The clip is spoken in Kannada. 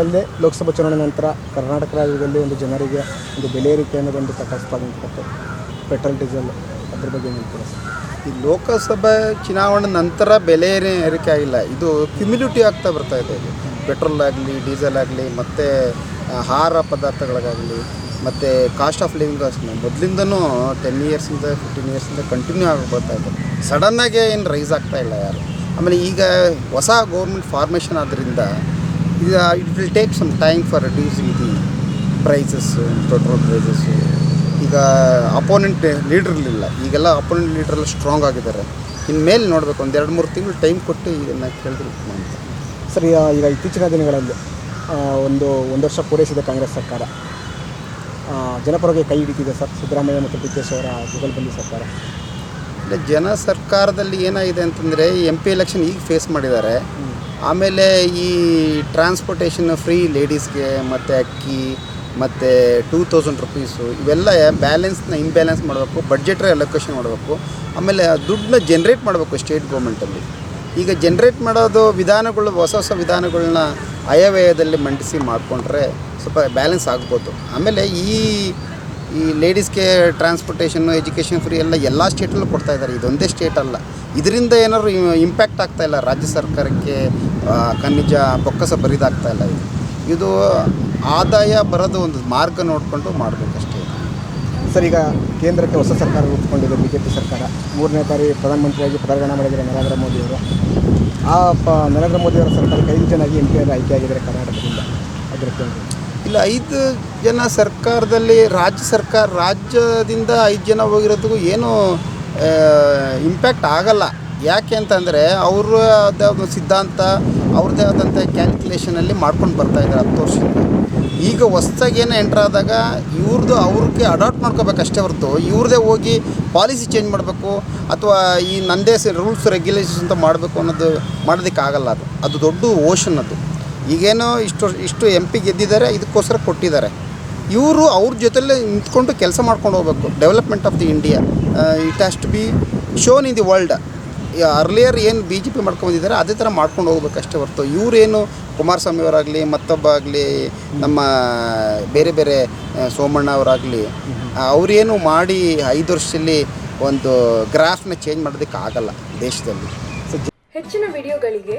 ಅಲ್ಲದೆ ಲೋಕಸಭಾ ಚುನಾವಣೆ ನಂತರ ಕರ್ನಾಟಕ ರಾಜ್ಯದಲ್ಲಿ ಒಂದು ಜನರಿಗೆ ಒಂದು ಬೆಲೆ ಏರಿಕೆ ಅನ್ನೋದೊಂದು ಪ್ರಕಾಶವಾದ ಪೆಟ್ರೋಲ್, ಡೀಸೆಲ್ ಅದ್ರ ಬಗ್ಗೆ ಹೇಳ್ತೀರಾ ಈ ಲೋಕಸಭೆ ಚುನಾವಣೆ ನಂತರ ಬೆಲೆ ಏರಿಕೆ ಆಗಿಲ್ಲ. ಇದು ಕ್ಯುಮಿಲಿಟಿ ಆಗ್ತಾ ಬರ್ತಾ ಇದೆ. ಪೆಟ್ರೋಲ್ ಆಗಲಿ, ಡೀಸೆಲ್ ಆಗಲಿ, ಮತ್ತು ಆಹಾರ ಪದಾರ್ಥಗಳಿಗಾಗಲಿ, ಮತ್ತು ಕಾಸ್ಟ್ ಆಫ್ ಲಿವಿಂಗ್ ಮೊದಲಿಂದನೂ ಟೆನ್ ಇಯರ್ಸಿಂದ ಫಿಫ್ಟೀನ್ ಇಯರ್ಸಿಂದ ಕಂಟಿನ್ಯೂ ಆಗಿ ಬರ್ತಾ ಇದೆ. ಸಡನ್ನಾಗೆ ಏನು ರೈಸ್ ಆಗ್ತಾ ಇಲ್ಲ ಯಾರು. ಆಮೇಲೆ ಈಗ ಹೊಸ ಗೌರ್ಮೆಂಟ್ ಫಾರ್ಮೇಷನ್ ಆದ್ದರಿಂದ ಇದು it will take some time for reducing the prices petrol prices ಈಗ ಅಪೋನೆಂಟ್ ಲೀಡ್ರ್ ಇರಲಿಲ್ಲ. ಈಗೆಲ್ಲ ಅಪೋನೆಂಟ್ ಲೀಡ್ರೆಲ್ಲ ಸ್ಟ್ರಾಂಗ್ ಆಗಿದ್ದಾರೆ. ಇನ್ಮೇಲೆ ನೋಡಬೇಕು, ಒಂದು ಎರಡು ಮೂರು ತಿಂಗಳು ಟೈಮ್ ಕೊಟ್ಟು ಇದನ್ನು ಕೇಳಿದ್ರು ಅಂತ. ಸರಿ ಈಗ ಇತ್ತೀಚಿನ ದಿನಗಳಲ್ಲಿ ಒಂದು ಒಂದು ವರ್ಷ ಪೂರೈಸಿದ ಕಾಂಗ್ರೆಸ್ ಸರ್ಕಾರ. ಜನಪರವಾಗಿ ಕೈ ಹಿಡಿತಿದೆ ಸರ್. ಸಿದ್ದರಾಮಯ್ಯ ಮತ್ತು ಡಿ ಕೆ ಶಿ ಅವರ ಜುಗಲ್ಬಂದಿ ಸರ್ಕಾರ. ಅಂದರೆ ಜನ ಸರ್ಕಾರದಲ್ಲಿ ಏನಾಗಿದೆ ಅಂತಂದರೆ ಎಂ ಪಿ ಎಲೆಕ್ಷನ್ ಈಗ ಫೇಸ್ ಮಾಡಿದ್ದಾರೆ. ಆಮೇಲೆ ಈ ಟ್ರಾನ್ಸ್ಪೋರ್ಟೇಷನ್ ಫ್ರೀ ಲೇಡೀಸ್ಗೆ ಮತ್ತು ಅಕ್ಕಿ, ಮತ್ತು ಟೂ ತೌಸಂಡ್ ರುಪೀಸು ಇವೆಲ್ಲ ಬ್ಯಾಲೆನ್ಸ್ನ ಇಂಬ್ಯಾಲೆನ್ಸ್ ಮಾಡಬೇಕು ಬಡ್ಜೆಟ್ರ ಅಲೊಕೇಶನ್ ಮಾಡಬೇಕು. ಆಮೇಲೆ ದುಡ್ಡನ್ನ ಜನ್ರೇಟ್ ಮಾಡಬೇಕು ಸ್ಟೇಟ್ ಗೌರ್ಮೆಂಟಲ್ಲಿ ಈಗ ಜನ್ರೇಟ್ ಮಾಡೋದು ವಿಧಾನಗಳು, ಹೊಸ ಹೊಸ ವಿಧಾನಗಳನ್ನ ಆಯವ್ಯಯದಲ್ಲಿ ಮಂಡಿಸಿ ಮಾಡಿಕೊಂಡ್ರೆ ಸ್ವಲ್ಪ ಬ್ಯಾಲೆನ್ಸ್ ಆಗ್ಬೋದು. ಆಮೇಲೆ ಈ ಈ ಲೇಡೀಸ್ಗೆ ಟ್ರಾನ್ಸ್ಪೋರ್ಟೇಷನ್ನು ಎಜುಕೇಷನ್ ಫ್ರೀ ಎಲ್ಲ ಎಲ್ಲ ಸ್ಟೇಟಲ್ಲೂ ಕೊಡ್ತಾ ಇದ್ದಾರೆ. ಇದೊಂದೇ ಸ್ಟೇಟ್ ಅಲ್ಲ. ಇದರಿಂದ ಏನಾದ್ರು ಇಂಪ್ಯಾಕ್ಟ್ ಆಗ್ತಾ ಇಲ್ಲ? ರಾಜ್ಯ ಸರ್ಕಾರಕ್ಕೆ ಖನಿಜ ಬೊಕ್ಕಸ ಬರಿದಾಗ್ತಾ ಇಲ್ಲ ಇದು. ಇದು ಆದಾಯ ಬರೋದು ಒಂದು ಮಾರ್ಗ ನೋಡಿಕೊಂಡು ಮಾಡಬೇಕಷ್ಟೇ. ಸರ್, ಈಗ ಕೇಂದ್ರಕ್ಕೆ ಹೊಸ ಸರ್ಕಾರ ರೂಪಿಸ್ಕೊಂಡಿದೆ ಬಿ ಜೆ ಪಿ ಸರ್ಕಾರ. ಮೂರನೇ ಬಾರಿ ಪ್ರಧಾನಮಂತ್ರಿಯಾಗಿ ಪದಾರ್ಪಣೆ ಮಾಡಿದರೆ ನರೇಂದ್ರ ಮೋದಿಯವರು ಆ, ಪ, ನರೇಂದ್ರ ಮೋದಿಯವರ ಸರ್ಕಾರಕ್ಕೆ ಐದು ಜನ ಎಂ ಪಿ ಆಯ್ಕೆಯಾಗಿದ್ದಾರೆ ಕರ್ನಾಟಕದಿಂದ. ಅದರ ಕೇಂದ್ರ ಇಲ್ಲ, ಐದು ಜನ ಸರ್ಕಾರದಲ್ಲಿ ರಾಜ್ಯ ಸರ್ಕಾರ ರಾಜ್ಯದಿಂದ ಐದು ಜನ ಹೋಗಿರೋದಕ್ಕೂ ಏನೂ ಇಂಪ್ಯಾಕ್ಟ್ ಆಗಲ್ಲ. ಯಾಕೆ ಅಂತಂದರೆ ಆದ ಸಿದ್ಧಾಂತ ಅವ್ರದ್ದೇ ಆದಂಥ ಕ್ಯಾಲ್ಕುಲೇಷನಲ್ಲಿ ಮಾಡ್ಕೊಂಡು ಬರ್ತಾ ಇದ್ದಾರೆ ಹತ್ತು ವರ್ಷದಿಂದ. ಈಗ ಹೊಸ್ದಾಗಿ ಏನೋ ಎಂಟ್ರ್ ಆದಾಗ ಇವ್ರದ್ದು ಅವ್ರಿಗೆ ಅಡಾಪ್ಟ್ ಮಾಡ್ಕೋಬೇಕಷ್ಟೇ ಹೊರತು, ಇವ್ರದೇ ಹೋಗಿ ಪಾಲಿಸಿ ಚೇಂಜ್ ಮಾಡಬೇಕು, ಅಥವಾ ಈ ನಂದೇ ರೂಲ್ಸ್ ರೆಗ್ಯುಲೇಷನ್ಸ್ ಅಂತ ಮಾಡಬೇಕು ಅನ್ನೋದು ಮಾಡೋದಕ್ಕಾಗಲ್ಲ ಅದು. ಅದು ದೊಡ್ಡ ಓಷನ್ ಅದು. ಈಗೇನೋ ಇಷ್ಟು ಇಷ್ಟು ಎಂ ಪಿ ಗೆದ್ದಿದ್ದಾರೆ, ಇದಕ್ಕೋಸ್ಕರ ಕೊಟ್ಟಿದ್ದಾರೆ. ಇವರು ಅವ್ರ ಜೊತೆಲೇ ನಿಂತ್ಕೊಂಡು ಕೆಲಸ ಮಾಡ್ಕೊಂಡು ಹೋಗ್ಬೇಕು. Development of the India it has to be shown in the world earlier ಏನು ಬಿ ಜೆ ಪಿ ಮಾಡ್ಕೊಂಡಿದ್ದಾರೆ ಅದೇ ಥರ ಮಾಡ್ಕೊಂಡು ಹೋಗ್ಬೇಕು ಅಷ್ಟೇ ಹೊರತು. ಇವರೇನು ಕುಮಾರಸ್ವಾಮಿ ಅವರಾಗಲಿ ಮತ್ತೊಬ್ಬ ಆಗಲಿ ನಮ್ಮ ಬೇರೆ ಬೇರೆ ಸೋಮಣ್ಣ ಅವರಾಗಲಿ ಅವರೇನು ಮಾಡಿ ಐದು ವರ್ಷದಲ್ಲಿ ಒಂದು ಗ್ರಾಫ್ನ ಚೇಂಜ್ ಮಾಡೋದಕ್ಕೆ ಆಗಲ್ಲ ದೇಶದಲ್ಲಿ. ಹೆಚ್ಚಿನ ವಿಡಿಯೋಗಳಿಗೆ